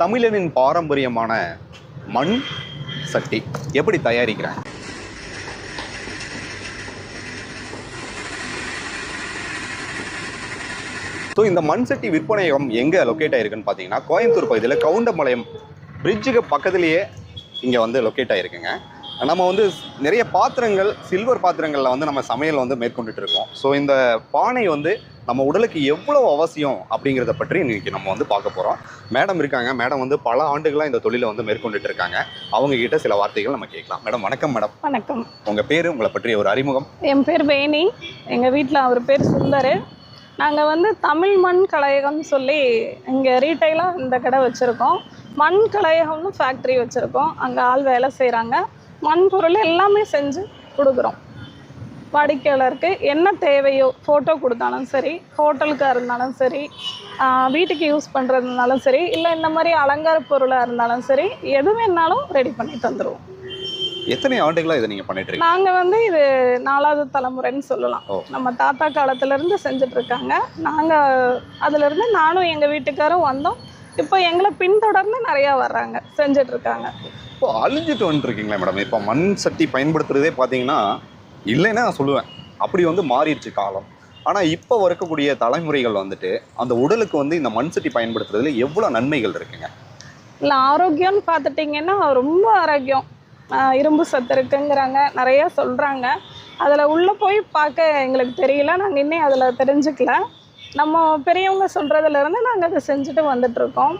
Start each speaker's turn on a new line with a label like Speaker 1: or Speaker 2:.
Speaker 1: தமிழனின் பாரம்பரியமான மண் சட்டி. எப்படி தயாரிக்கிறாங்க? ஸோ இந்த மண் சட்டி விற்பனையகம் எங்கே லொக்கேட் ஆகிருக்குன்னு பார்த்தீங்கன்னா கோயம்புத்தூர் பகுதியில் கவுண்டமலையம் பிரிட்ஜுக்கு பக்கத்துலேயே இங்கே வந்து லொக்கேட் ஆகிருக்குங்க நம்ம வந்து நிறைய பாத்திரங்கள் சில்வர் பாத்திரங்களில் வந்து நம்ம சமையல் வந்து மேற்கொண்டுட்டு இருக்கோம். ஸோ இந்த பானை வந்து நம்ம உடலுக்கு எவ்வளோ அவசியம் அப்படிங்கிறத பற்றி இன்னைக்கு நம்ம வந்து பார்க்க போகிறோம் மேடம் இருக்காங்க. மேடம் வந்து பல ஆண்டுகளாக இந்த தொழிலை வந்து மேற்கொண்டுட்டு இருக்காங்க. அவங்க கிட்ட சில வார்த்தைகள் நம்ம கேட்கலாம். மேடம் வணக்கம் மேடம்
Speaker 2: வணக்கம்.
Speaker 1: உங்கள் பேர் உங்களை பற்றிய ஒரு அறிமுகம்.
Speaker 2: என் பேர் வேணி. எங்கள் வீட்டில் அவர் பேர் சுந்தர் நாங்கள் வந்து தமிழ் மண் கலையகம்னு சொல்லி இங்கே ரீட்டைலாக இந்த கடை வச்சுருக்கோம். மண் கலையகம்னு ஃபேக்ட்ரி வச்சுருக்கோம். அங்கே ஆள் வேலை செய்கிறாங்க மண் பொருள் எல்லாமே செஞ்சு கொடுக்குறோம். வாடிக்கையாளருக்கு என்ன தேவையோ ஃபோட்டோ கொடுத்தாலும் சரி ஹோட்டலுக்காக இருந்தாலும் சரி வீட்டுக்கு யூஸ் பண்ணுறதுனாலும் சரி இல்லை இந்த மாதிரி அலங்கார பொருளாக இருந்தாலும் சரி எது வேணாலும் ரெடி பண்ணி தந்துடுவோம்
Speaker 1: எத்தனை ஆண்டுகளாக இதை நீங்கள் பண்ணிட்டு இருக்கீங்க?
Speaker 2: நாங்க வந்து இது நாலாவது தலைமுறைன்னு சொல்லலாம். நம்ம தாத்தா காலத்துல இருந்து செஞ்சுட்டு இருக்காங்க. நாங்க அதுல இருந்து நானும் எங்க வீட்டுக்காரும் வந்தோம். இப்போ எங்களை பின்தொடர்ந்து நிறைய வர்றாங்க செஞ்சுட்டு இருக்காங்க.
Speaker 1: இப்போ அழிஞ்சிட்டு வந்துருக்கீங்களா மேடம் இப்போ மண் சட்டி பயன்படுத்துறதே பார்த்தீங்கன்னா இல்லைன்னா நான் சொல்லுவேன். அப்படி வந்து மாறிடுச்சு காலம். ஆனால் இப்போ இருக்கக்கூடிய தலைமுறைகள் வந்துட்டு அந்த உடலுக்கு வந்து இந்த மண் சட்டி பயன்படுத்துறதுல எவ்வளோ நன்மைகள் இருக்குங்க?
Speaker 2: இல்லை ஆரோக்கியம்னு பார்த்துட்டிங்கன்னா ரொம்ப ஆரோக்கியம். இரும்பு சத்து இருக்குங்கிறாங்க. நிறைய சொல்கிறாங்க அதில் உள்ளே போய் பார்க்க எங்களுக்கு தெரியல. நாங்கள் இன்னும் அதில் தெரிஞ்சுக்கல. நம்ம பெரியவங்க சொல்கிறதுலேருந்து நாங்கள் அதை செஞ்சுட்டு வந்துட்ருக்கோம்